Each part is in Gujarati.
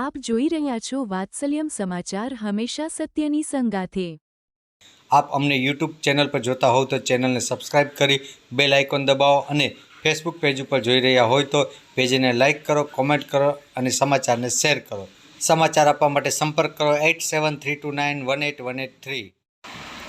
આપ જોઈ રહ્યા છો વાત્સલ્યમ સમાચાર હંમેશા સત્યની સંગાથે. આપ અમને યુટ્યુબ ચેનલ પર જોતા હોવ તો ચેનલને સબસ્ક્રાઇબ કરી બેલ આઇકોન દબાવો અને ફેસબુક પેજ ઉપર જોઈ રહ્યા હોય તો પેજને લાઇક કરો, કોમેન્ટ કરો અને સમાચારને શેર કરો. સમાચાર આપવા માટે સંપર્ક કરો eight seven three two nine one eight one eight three.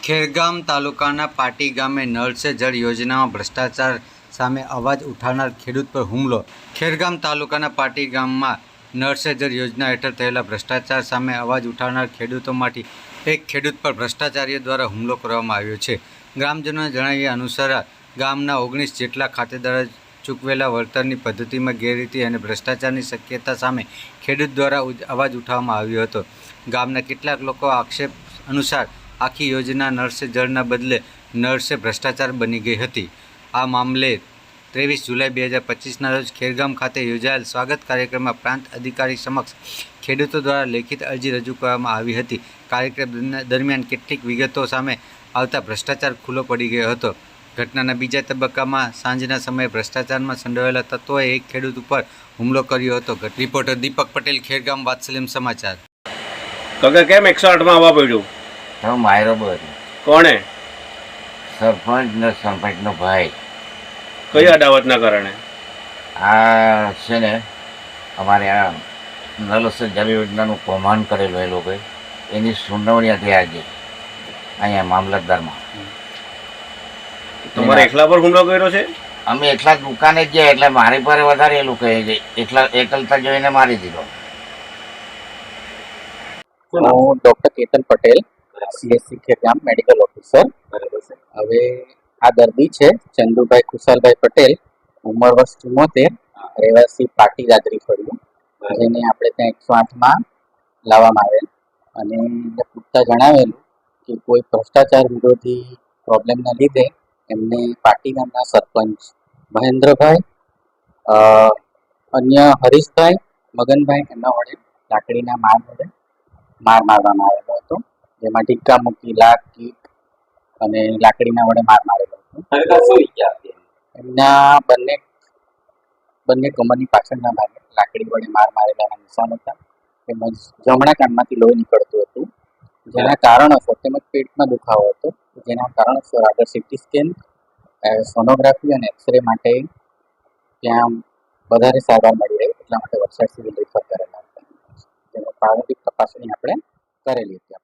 Khergam તાલુકાના પાટી ગામે નળ સે જળ યોજનામાં ભ્રષ્ટાચાર સામે અવાજ ઉઠાવનાર ખેડૂત પર હુમલો. ખેરગામ તાલુકાના પાટી ગામમાં નળ યોજના હેઠળ થયેલા ભ્રષ્ટાચાર સામે અવાજ ઉઠાવનાર ખેડૂતોમાંથી એક ખેડૂત પર ભ્રષ્ટાચારીઓ દ્વારા હુમલો કરવામાં આવ્યો છે. ગ્રામજનોના જણાવ્યા અનુસાર, ગામના ઓગણીસ જેટલા ખાતેદારો ચૂકવેલા વળતરની પદ્ધતિમાં ગેરરીતિ અને ભ્રષ્ટાચારની શક્યતા સામે ખેડૂત દ્વારા અવાજ ઉઠાવવામાં આવ્યો હતો. ગામના કેટલાક લોકો આક્ષેપ અનુસાર આખી યોજના નળસે જળના બદલે નર્સે ભ્રષ્ટાચાર બની ગઈ હતી. આ મામલે ત્રેવીસ જુલાઈ બે હજાર પચીસના રોજ ખેરગામ ખાતે યોજાયેલ સ્વાગત કાર્યક્રમમાં પ્રાંત અધિકારી સમક્ષ ખેડૂતો દ્વારા લેખિત અરજી રજૂ કરવામાં આવી હતી. કાર્યક્રમ દરમિયાન- કેટલીક વિગતો સામે આવતા ભ્રષ્ટાચાર ખુલ્લો પડી ગયો હતો. ઘટનાના બીજા તબક્કામાં સાંજના સમયે ભ્રષ્ટાચારમાં સંડોવાયેલા તત્વોએ એક ખેડૂત ઉપર હુમલો કર્યો હતો. રિપોર્ટર દીપક પટેલ ખેરગામ વાત્સલ્યમ સમાચાર. કાકા કેમ એકસો આઠમાં આવવા પડ્યું? તો માયરો બધું કોણે? સરપંચ ને સરપંચનો ભાઈ. કઈ અદાવતના કારણે? આ છે ને અમારે આ નલસર જળ યોજનાનું કૌભાંડ કરેલું એ લોકોએ. એની સુનાવણી હતી આજે અહીંયા મામલતદારમાં. તમારે એકલા પર હુમલો કર્યો છે? અમે એકલા દુકાને ગયા એટલે મારી પર વધારે એ લોકો એકલા એકલતા જોઈને મારી દીધો. હું doctor Ketan Patel CSC Khergam medical officer. બરાબર છે હવે આ દર્દી છે, ચંદુભાઈ કુશલભાઈ પટેલ, ઉંમર વર્ષ ચુમ્મોતેર રહેવાસી પાટી દાદરી ફળિયું. જેને આપણે ત્યાં એકસો આઠમાં લાવવામાં આવેલ. અને પૂછતા જણાવેલું કે કોઈ ભ્રષ્ટાચાર વિરોધી પ્રોબ્લેમના લીધે એમને પાટી ગામના સરપંચ મહેન્દ્રભાઈ અન્ય હરીશભાઈ, મગનભાઈ એમના વડે લાકડીના માર વડે માર મારવામાં આવેલો હતો. જેમાં ટીક્કા મૂકી લાખ કીક અને લાકડીના વડે માર મારેલો હતો એમના બંને બંને કમરની પાછળના ભાગે લાકડી વડે માર મારેલાના નિશાન હતા. તેમજ જમણા કાનમાંથી લોહી નીકળતું હતું. જેના કારણોસર તેમજ પેટમાં દુખાવો હતો. જેના કારણોસર આગળ સીટી સ્કેન સોનોગ્રાફી અને એક્સરે માટે ત્યાં વધારે સારવાર મળી રહી. એટલા માટે વલસાડ સિવિલ રિફર કરેલા હતા. જેમાં પ્રારંભિક તપાસણી આપણે કરેલી હતી.